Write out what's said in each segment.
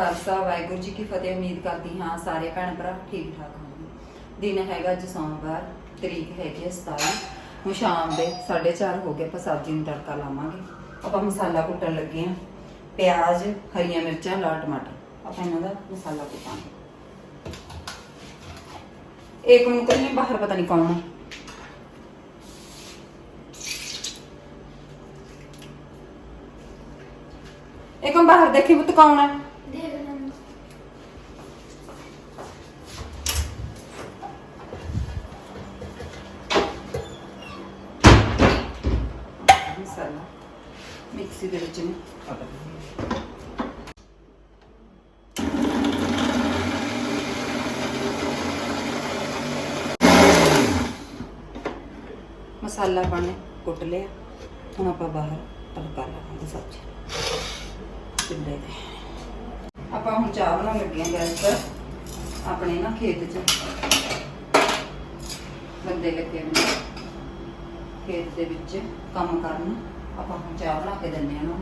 ਖਾਲਸਾ, ਵਾਹਿਗੁਰੂ ਜੀ ਕੀ ਫਤਿਹ। ਉਮੀਦ ਕਰਦੀ ਹਾਂ ਸਾਰੇ ਭੈਣ ਭਰਾ ਠੀਕ ਠਾਕ ਹੋਣਗੇ। ਦਿਨ ਹੈਗਾ ਅੱਜ ਸੋਮਵਾਰ, ਤਰੀਕ ਹੈਗੀ ਹੈ 17 ਹੁਣ ਸ਼ਾਮ ਦੇ 4:30 ਹੋ ਗਏ, ਆਪਾਂ ਸਬਜ਼ੀ ਨੂੰ ਤੜਕਾ ਲਾਵਾਂਗੇ। ਆਪਾਂ ਮਸਾਲਾ ਕੁੱਟਣ ਲੱਗੇ ਹਾਂ। ਪਿਆਜ਼, ਹਰੀਆਂ ਮਿਰਚਾਂ, ਲਾਲ ਟਮਾਟਰ। ਆਪਾਂ ਇਹਨਾਂ ਦਾ ਮਸਾਲਾ ਕੁੱਟਾਂਗੇ। ਇੱਕ ਮਿੰਟ ਨਹੀਂ ਬਾਹਰ ਪਤਾ ਨਹੀਂ ਕੌਣ ਹੈ ਇੱਕ ਮਿੰਟ ਬਾਹਰ ਦੇਖੀ ਪੁੱਤ ਕੌਣ ਹੈ ਮਸਾਲਾ ਮਿਕਸੀ ਦੇ ਵਿੱਚ ਨੂੰ ਮਸਾਲਾ ਪਾਣੇ ਕੁੱਟ ਲਿਆ। ਹੁਣ ਆਪਾਂ ਬਾਹਰ ਤੜਕਾ ਲਾਵਾਂਗੇ ਸਬਜ਼ੀ। ਚੁੱਲ੍ਹੇ ਤੇ। ਆਪਾਂ ਹੁਣ ਚਾਹ ਬਣਾਉਣ ਲੱਗੇ ਹਾਂ ਗੈਸ ਪਰ ਆਪਣੇ ਨਾ ਖੇਤ 'ਚ। ਬੰਦੇ ਲੱਗੇ ਨੇ। ਖੇਤ ਦੇ ਵਿੱਚ ਕੰਮ ਕਰਨ। ਆਪਾਂ ਹੁਣ ਚਾਹ ਬਣਾ ਕੇ ਦਿੰਦੇ ਹਾਂ ਉਹਨਾਂ।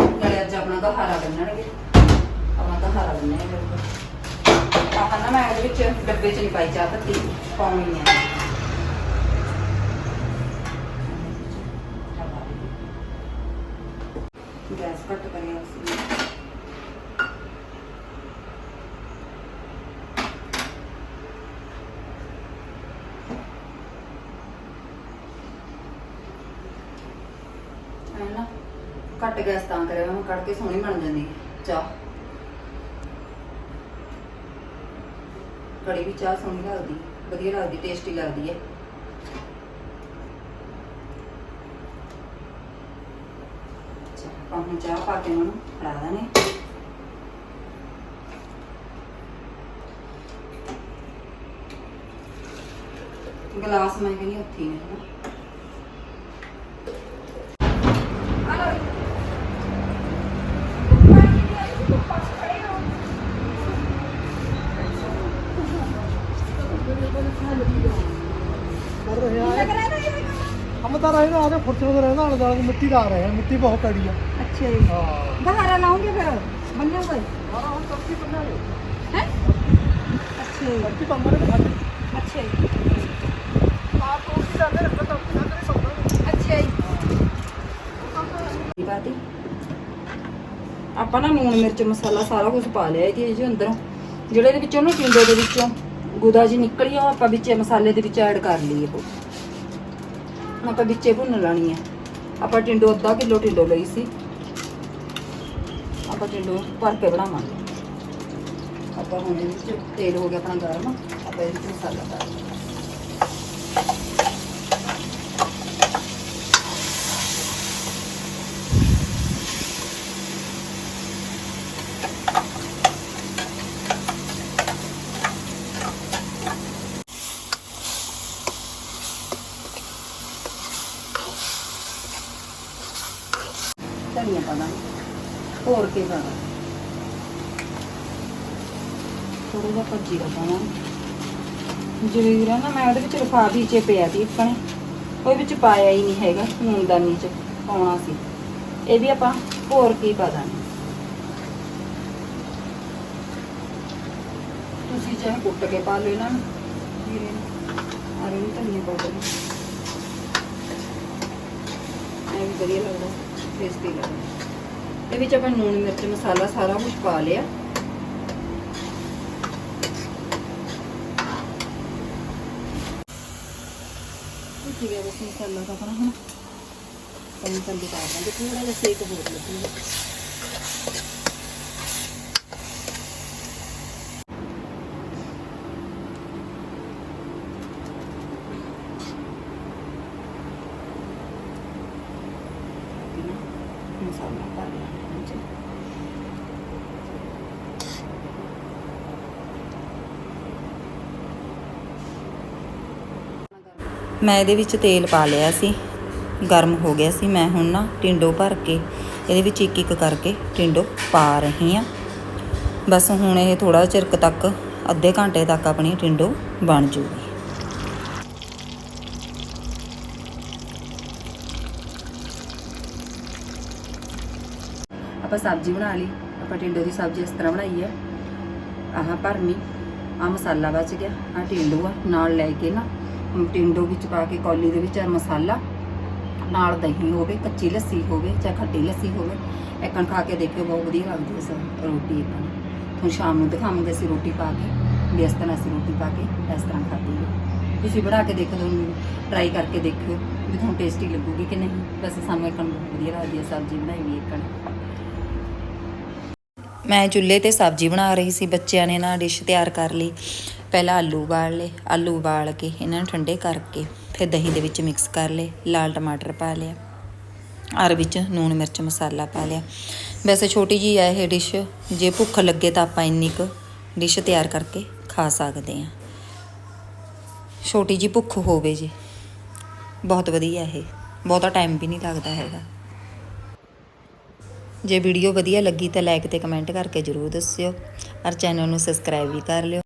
ਨੂੰ ਨਾਲੇ ਅੱਜ ਆਪਣਾ ਘਹਾਰਾ ਬੰਨਣਗੇ। ਆਪਣਾ ਘਹਾਰਾ ਬੰਨਣਗੇ ਆਹ ਨਾ ਮੈਂ ਉਹਦੇ ਵਿੱਚ ਡੱਬੇ 'ਚ ਨਹੀਂ ਪਾਈ ਚਾਹ ਪੱਤੀ ਪਾਉਣੀ ਹੈ ਗੈਸ ਘੱਟ ਕਰਿਆ ਸੀ ਐ ਨਾ ਘੱਟ ਗੈਸ ਤਾਂ ਕਰਿਆ ਮੈਂ ਕੱਢ ਕੇ ਸੋਹਣੀ ਬਣ ਜਾਂਦੀ ਚਾਹ। ਕੜੀ ਵੀ ਚਾਹ ਸੋਹਣੀ ਲੱਗਦੀ ਵਧੀਆ ਲੱਗਦੀ ਟੇਸਟੀ ਲੱਗਦੀ ਹੈ। ਅੱਛਾ, ਚਾਹ ਪਾ ਕੇ ਉਹਨੂੰ ਫੜਾ ਦਾਂਗੇ ਗਲਾਸ ਮੈਂ ਕਹਿੰਦੀ ਉੱਥੇ ਹੀ ਨੇ ਹਨਾ ਤਾਂ ਰਹਿਣਾ ਉਹਦੇ ਖੁਰਚੇ ਦੇ ਰਹਿਣਾ ਨਾਲ ਨਾਲ ਮਿੱਟੀ ਦਾ ਆ ਮਿੱਟੀ ਬਹੁਤ ਕੜੀ ਆ। ਆਪਾਂ ਨਾ ਨੂਣ ਮਿਰਚ ਮਸਾਲਾ ਸਾਰਾ ਕੁਝ ਪਾ ਲਿਆ ਇਹਦੇ ਇਹਦੇ ਅੰਦਰ। ਜਿਹੜੇ ਵਿੱਚੋਂ ਨਾ ਟਿੰਡੇ ਦੇ ਵਿੱਚੋਂ ਗੁਦਾ ਜੀ ਨਿਕਲੀ ਆ ਆਪਾਂ ਵਿੱਚ ਮਸਾਲੇ ਦੇ ਵਿੱਚ ਐਡ ਕਰ ਲਈਏ ਉਹ। ਹੁਣ ਆਪਾਂ ਵਿੱਚੇ ਭੁੰਨ ਲੈਣੀ ਹੈ ਆਪਾਂ ਟਿੰਡੋ ਅੱਧਾ ਕਿਲੋ ਟਿੰਡੋ ਲਈ ਸੀ। ਆਪਾਂ ਟਿੰਡੋ ਭਰ ਕੇ ਬਣਾਵਾਂਗੇ। ਆਪਾਂ ਹੁਣ ਇਹਦੇ ਵਿੱਚ ਤੇਲ ਹੋ ਗਿਆ ਆਪਣਾ ਗਰਮ। ਆਪਾਂ ਇਹਦੇ ਵਿੱਚ ਮਸਾਲਾ ਪਾ ਦਿੰਦੇ ਧਨੀਆ ਪਾ ਦਾਂਗੇ। ਹੋਰ ਕੀ ਪਾਣਾ ਥੋੜਾ ਜਿਹਾ ਭੱਜੀ ਦਾ ਜੀਰਾ ਨਾ, ਮੈਂ ਉਹਦੇ ਵਿੱਚ ਲਿਫਾਫੀ ਚ ਪਿਆ ਸੀ ਇੱਕਣੇ ਉਹ ਵਿੱਚ ਪਾਇਆ ਹੀ ਨਹੀਂ ਹੈਗਾ, ਨੂਨਦਾਨੀ ਚ ਪਾਉਣਾ ਸੀ। ਇਹ ਵੀ ਆਪਾਂ ਹੋਰ ਕੀ ਪਾ ਦਾਂਗੇ। ਤੁਸੀਂ ਚਾਹੇ ਕੁੱਟ ਕੇ ਪਾ ਲਓ ਇਹਨਾਂ ਨੂੰ। ਜੀਰੇ ਨੂੰ ਆਰੇ ਨੂੰ ਧਨੀਆ ਪਾਊਡਰ ਐ ਵੀ ਵਧੀਆ ਲੱਗਦਾ। ਟੇਸਟੀ ਲੱਗਦਾ ਇਹ ਵਿੱਚ ਆਪਾਂ ਨੂਣ ਮਿਰਚ, ਮਸਾਲਾ ਸਾਰਾ ਕੁਝ ਪਾ ਲਿਆ। ਠੀਕ ਹੈ ਬਸ ਮਸਾਲਾ ਤਾਂ ਆਪਣਾ ਹੁਣ ਪੰਜ ਪੰਜ ਪਾ ਦਾਂਗੇ ਥੋੜਾ ਜਿਹਾ ਸੇਕ ਹੋਰ ਲੱਗੂਗਾ ਮਸਾਲਾ ਪਾ ਲਿਆ ਵਿੱਚ ਮੈਂ ਇਹਦੇ ਵਿੱਚ ਤੇਲ ਪਾ ਲਿਆ ਸੀ। ਗਰਮ ਹੋ ਗਿਆ ਸੀ। ਮੈਂ ਹੁਣ ਨਾ ਟਿੰਡੋ ਭਰ ਕੇ, ਇਹਦੇ ਵਿੱਚ ਇੱਕ ਇੱਕ ਕਰਕੇ ਟਿੰਡੋ ਪਾ ਰਹੀ ਹਾਂ। ਬਸ ਹੁਣ ਇਹ ਥੋੜਾ ਚਿਰਕ ਤੱਕ, ਅੱਧੇ ਘੰਟੇ ਤੱਕ ਆਪਣੀ ਟਿੰਡੋ ਬਣ ਜੂਗੀ। ਆਪਾਂ ਸਬਜ਼ੀ ਬਣਾ ਲਈ। ਆਪਾਂ ਟਿੰਡੋ ਦੀ ਸਬਜ਼ੀ ਇਸ ਤਰ੍ਹਾਂ ਬਣਾਈ ਹੈ। ਆਹ ਭਰਮੀ ਆ ਮਸਾਲਾ ਬਚ ਗਿਆ ਆ ਟਿੰਡੂ ਆ, ਨਾਲ ਲੈ ਕੇ ਨਾ ਟਿੰਡੋ ਵਿੱਚ ਪਾ ਕੇ, ਕੌਲੀ ਦੇ ਵਿੱਚ ਮਸਾਲਾ, ਨਾਲ ਦਹੀਂ ਹੋਵੇ, ਕੱਚੀ ਲੱਸੀ ਹੋਵੇ, ਚਾਹੇ ਖੱਟੀ ਲੱਸੀ ਹੋਵੇ ਇੱਕਣ ਖਾ ਕੇ ਦੇਖਿਓ, ਬਹੁਤ ਵਧੀਆ ਲੱਗਦੀ ਹੈ ਸਰ, ਰੋਟੀ ਇੱਕਣ ਹੁਣ ਸ਼ਾਮ ਨੂੰ ਦਿਖਾਵਾਂਗੇ ਅਸੀਂ ਰੋਟੀ ਪਾ ਕੇ, ਵੀ ਇਸ ਤਰ੍ਹਾਂ ਅਸੀਂ ਰੋਟੀ ਪਾ ਕੇ ਇਸ ਤਰ੍ਹਾਂ ਖਾਦੀ ਹੈ। ਤੁਸੀਂ ਬਣਾ ਕੇ ਦੇਖੋ ਤੁਹਾਨੂੰ ਟਰਾਈ ਕਰਕੇ ਦੇਖਿਓ, ਵੀ ਤੁਹਾਨੂੰ ਟੇਸਟੀ ਲੱਗੂਗੀ ਕਿ ਨਹੀਂ। ਵੈਸੇ ਸਾਨੂੰ ਇੱਕਣ ਬਹੁਤ ਵਧੀਆ ਲੱਗਦੀ ਹੈ, ਸਬਜ਼ੀ ਬਣਾਈ ਵੀ ਇੱਕਣ ਮੈਂ ਚੁੱਲ੍ਹੇ ਤੇ ਸਬਜ਼ੀ ਬਣਾ ਰਹੀ ਸੀ, ਬੱਚਿਆਂ ਨੇ ਨਾ ਡਿਸ਼ ਤਿਆਰ ਕਰ ਲਈ। ਪਹਿਲਾਂ ਆਲੂ ਉਬਾਲ ਲਏ, ਆਲੂ ਉਬਾਲ ਕੇ ਇਹਨਾਂ ਨੂੰ ਠੰਡੇ ਕਰਕੇ ਫਿਰ ਦਹੀਂ ਦੇ ਵਿੱਚ ਮਿਕਸ ਕਰ ਲਏ, ਲਾਲ ਟਮਾਟਰ ਪਾ ਲਿਆ, ਔਰ ਵਿੱਚ ਨੂਣ ਮਿਰਚ ਮਸਾਲਾ ਪਾ ਲਿਆ। ਵੈਸੇ ਛੋਟੀ ਜੀ ਹੈ ਇਹ ਡਿਸ਼ ਜੇ ਭੁੱਖ ਲੱਗੇ ਤਾਂ ਆਪਾਂ ਇੰਨੀ ਕੁ ਡਿਸ਼ ਤਿਆਰ ਕਰਕੇ ਖਾ ਸਕਦੇ ਹਾਂ। ਛੋਟੀ ਜੀ ਭੁੱਖ ਹੋਵੇ ਜੀ, ਬਹੁਤ ਵਧੀਆ ਇਹ, ਬਹੁਤਾ ਟਾਈਮ ਵੀ ਨਹੀਂ ਲੱਗਦਾ ਹੈਗਾ। ਜੇ ਵੀਡੀਓ ਵਧੀਆ ਲੱਗੀ ਤਾਂ ਲਾਈਕ ਤੇ ਕਮੈਂਟ ਕਰਕੇ ਜਰੂਰ ਦੱਸਿਓ, ਔਰ ਚੈਨਲ ਨੂੰ ਸਬਸਕ੍ਰਾਈਬ ਵੀ ਕਰ ਲਿਓ।